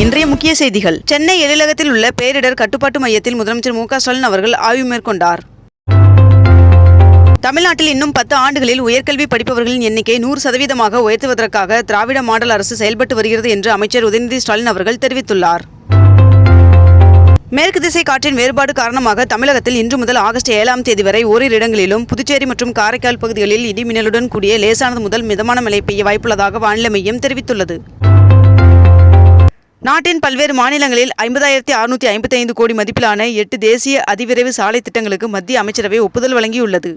இன்றைய முக்கிய செய்திகள். சென்னை எழிலகத்தில் உள்ள பேரிடர் கட்டுப்பாட்டு மையத்தில் முதலமைச்சர் மு க ஸ்டாலின் அவர்கள் ஆய்வு மேற்கொண்டார். தமிழ்நாட்டில் இன்னும் பத்து ஆண்டுகளில் உயர்கல்வி படிப்பவர்களின் எண்ணிக்கை நூறு சதவீதமாக உயர்த்துவதற்காக திராவிட மாடல் அரசு செயல்பட்டு வருகிறது என்று அமைச்சர் உதயநிதி ஸ்டாலின் அவர்கள் தெரிவித்துள்ளார். மேற்கு திசை காற்றின் வேறுபாடு காரணமாக தமிழகத்தில் இன்று முதல் ஆகஸ்ட் ஏழாம் தேதி வரை ஓரிரு இடங்களிலும் புதுச்சேரி மற்றும் காரைக்கால் பகுதிகளில் இடி மின்னலுடன் கூடிய லேசானது முதல் மிதமான மழை பெய்ய வாய்ப்புள்ளதாக வானிலை மையம் தெரிவித்துள்ளது. நாட்டின் பல்வேறு மாநிலங்களில் ஐம்பதாயிரத்தி அறுநூற்றி ஐம்பத்தைந்து கோடி மதிப்பிலான எட்டு தேசிய அதிவிரைவு சாலை திட்டங்களுக்கு மத்திய அமைச்சரவை ஒப்புதல் வழங்கியுள்ளது.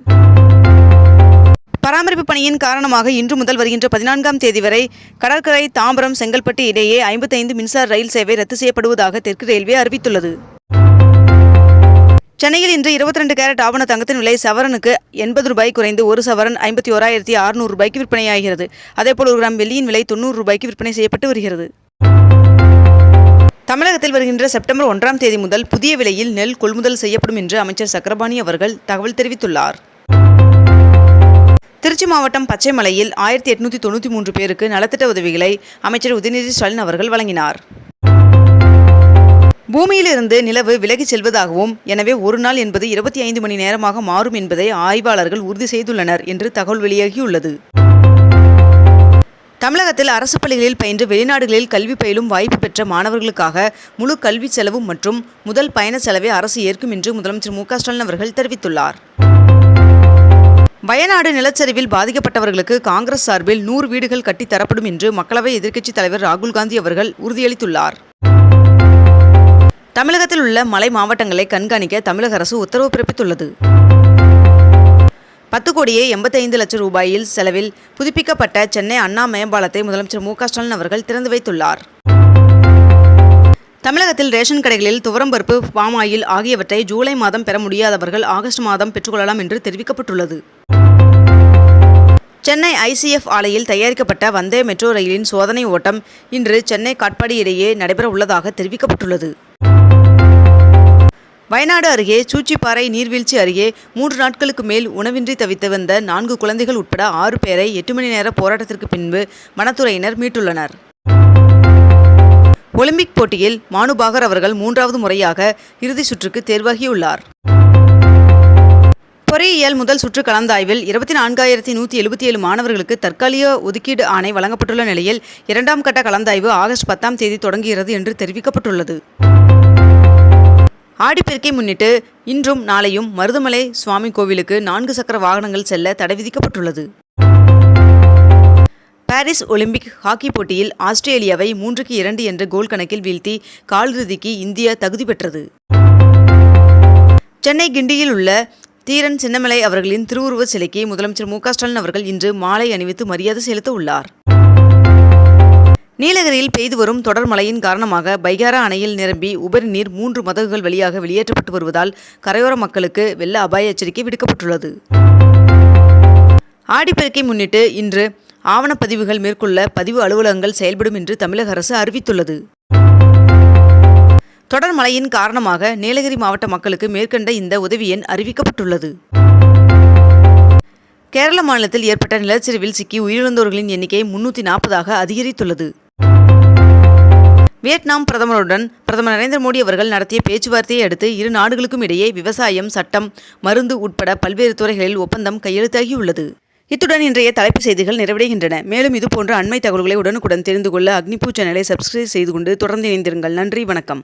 பராமரிப்பு பணியின் காரணமாக இன்று முதல் வருகின்ற பதினான்காம் தேதி வரை கடற்கரை தாம்பரம் செங்கல்பட்டு இடையே ஐம்பத்தைந்து மின்சார ரயில் சேவை ரத்து செய்யப்படுவதாக தெற்கு ரயில்வே அறிவித்துள்ளது. சென்னையில் இன்று இருபத்தி ரெண்டு கேரட் ஆவண தங்கத்தின் விலை சவரனுக்கு எண்பது ரூபாய் குறைந்து ஒரு சவரன் ஐம்பத்தி ஓராயிரத்தி அறுநூறு ரூபாய்க்கு விற்பனையாகிறது. அதேபோல் ஒரு கிராம் வெள்ளியின் விலை தொண்ணூறு ரூபாய்க்கு விற்பனை செய்யப்பட்டு வருகிறது. தமிழகத்தில் வருகின்ற செப்டம்பர் ஒன்றாம் தேதி முதல் புதிய விலையில் நெல் கொள்முதல் செய்யப்படும் என்று அமைச்சர் சக்கரபாணி அவர்கள் தகவல் தெரிவித்துள்ளார். திருச்சி மாவட்டம் பச்சைமலையில் ஆயிரத்தி எட்நூற்றி தொண்ணூற்றி மூன்று பேருக்கு நலத்திட்ட உதவிகளை அமைச்சர் உதயநிதி ஸ்டாலின் அவர்கள் வழங்கினார். பூமியிலிருந்து நிலவு விலகிச் செல்வதாகவும் எனவே ஒரு நாள் என்பது இருபத்தி ஐந்து மணி நேரமாக மாறும் என்பதை ஆய்வாளர்கள் உறுதி செய்துள்ளனர் என்று தகவல் வெளியாகியுள்ளது. தமிழகத்தில் அரசு பள்ளிகளில் பயின்று வெளிநாடுகளில் கல்வி பயிலும் வாய்ப்பு பெற்ற மாணவர்களுக்காக முழு கல்வி செலவு மற்றும் முதல் பயண செலவை அரசு ஏற்கும் என்று முதலமைச்சர் மு க ஸ்டாலின் அவர்கள் தெரிவித்துள்ளார். வயநாடு நிலச்சரிவில் பாதிக்கப்பட்டவர்களுக்கு காங்கிரஸ் சார்பில் நூறு வீடுகள் கட்டித்தரப்படும் என்று மக்களவை எதிர்க்கட்சித் தலைவர் ராகுல் காந்தி அவர்கள் உறுதியளித்துள்ளார். தமிழகத்தில் உள்ள மலை மாவட்டங்களை கண்காணிக்க தமிழக அரசு உத்தரவு பிறப்பித்துள்ளது. பத்து கோடியே எண்பத்தைந்து லட்சம் ரூபாயில் செலவில் புதுப்பிக்கப்பட்ட சென்னை அண்ணா மேம்பாலத்தை முதலமைச்சர் மு க ஸ்டாலின் அவர்கள் திறந்து வைத்துள்ளார். தமிழகத்தில் ரேஷன் கடைகளில் துவரம்பருப்பு பாம் ஆயில் ஆகியவற்றை ஜூலை மாதம் பெற முடியாதவர்கள் ஆகஸ்ட் மாதம் பெற்றுக்கொள்ளலாம் என்று தெரிவிக்கப்பட்டுள்ளது. சென்னை ஐசிஎஃப் ஆலையில் தயாரிக்கப்பட்ட வந்தே மெட்ரோ ரயிலின் சோதனை ஓட்டம் இன்று சென்னை காட்பாடி இடையே நடைபெற உள்ளதாக தெரிவிக்கப்பட்டுள்ளது. வயநாடு அருகே சூச்சிப்பாறை நீர்வீழ்ச்சி அருகே மூன்று நாட்களுக்கு மேல் உணவின்றி தவித்து வந்த நான்கு குழந்தைகள் உட்பட ஆறு பேரை எட்டு மணி நேர போராட்டத்திற்கு பின்பு வனத்துறையினர் மீட்டுள்ளனர். ஒலிம்பிக் போட்டியில் மானுபாகர் அவர்கள் மூன்றாவது முறையாக இறுதி சுற்றுக்கு தேர்வாகியுள்ளார். பொறியியல் முதல் சுற்று கலந்தாய்வில் இருபத்தி நான்காயிரத்தி நூற்றி எழுபத்தி ஏழு மாணவர்களுக்கு தற்காலிக ஒதுக்கீடு ஆணை வழங்கப்பட்டுள்ள நிலையில் இரண்டாம் கட்ட கலந்தாய்வு ஆகஸ்ட் பத்தாம் தேதி தொடங்குகிறது என்று தெரிவிக்கப்பட்டுள்ளது. ஆடிப்பெருக்கை முன்னிட்டு இன்றும் நாளையும் மருதமலை சுவாமி கோவிலுக்கு நான்கு சக்கர வாகனங்கள் செல்ல தடை விதிக்கப்பட்டுள்ளது. பாரிஸ் ஒலிம்பிக் ஹாக்கி போட்டியில் ஆஸ்திரேலியாவை மூன்றுக்கு இரண்டு என்ற கோல் கணக்கில் வீழ்த்தி காலிறுதிக்கு இந்தியா தகுதி பெற்றது. சென்னை கிண்டியில் உள்ள தீரன் சின்னமலை அவர்களின் திருவுருவ சிலைக்கு முதலமைச்சர் மு க ஸ்டாலின் அவர்கள் இன்று மாலை அணிவித்து மரியாதை செலுத்த உள்ளார். நீலகிரியில் பெய்து வரும் தொடர் மழையின் காரணமாக பைகாரா அணையில் நிரம்பி உபரி நீர் மூன்று மதகுகள் வழியாக வெளியேற்றப்பட்டு வருவதால் கரையோர மக்களுக்கு வெள்ள அபாய எச்சரிக்கை விடுக்கப்பட்டுள்ளது. ஆடிப்பெருக்கை முன்னிட்டு இன்று ஆவணப்பதிவுகள் மேற்கொள்ள பதிவு அலுவலகங்கள் செயல்படும் என்று தமிழக அரசு அறிவித்துள்ளது. தொடர் மழையின் காரணமாக நீலகிரி மாவட்ட மக்களுக்கு மேற்கண்ட இந்த உதவி எண் அறிவிக்கப்பட்டுள்ளது. கேரள மாநிலத்தில் ஏற்பட்ட நிலச்சரிவில் சிக்கி உயிரிழந்தோர்களின் எண்ணிக்கை முன்னூற்றி நாற்பதாக அதிகரித்துள்ளது. வியட்நாம் பிரதமருடன் பிரதமர் நரேந்திர மோடி அவர்கள் நடத்திய பேச்சுவார்த்தையை அடுத்து இரு நாடுகளுக்கும் இடையே விவசாயம் சட்டம் மருந்து உட்பட பல்வேறு துறைகளில் ஒப்பந்தம் கையெழுத்தாகியுள்ளது. இத்துடன் இன்றைய தலைப்பு செய்திகள் நிறைவடைகின்றன. மேலும் இதுபோன்ற அண்மை தகவல்களை உடனுக்குடன் தெரிந்து கொள்ள அக்னிபூ சேனலை சப்ஸ்கிரைப் செய்து கொண்டு தொடர்ந்து இணைந்திருங்கள். நன்றி வணக்கம்.